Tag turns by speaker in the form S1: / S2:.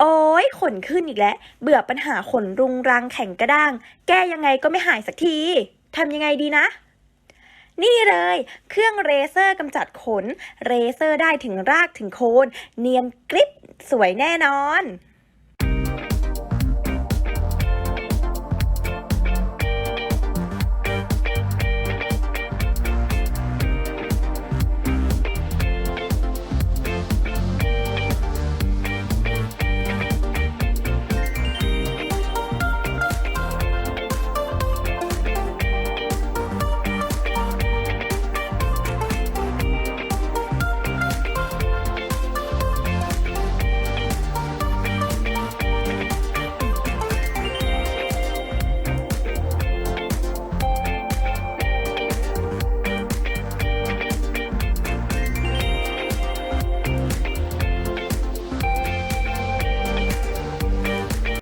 S1: โอ้ยขนขึ้นอีกแล้ว เบื่อปัญหาขนรุงรังแข็งกระด้าง แก้ยังไงก็ไม่หายสักทีทำยังไงดีนะ นี่เลย เครื่องเรเซอร์กำจัดขน เรเซอร์ได้ถึงรากถึงโคน เนียนกริบสวยแน่นอน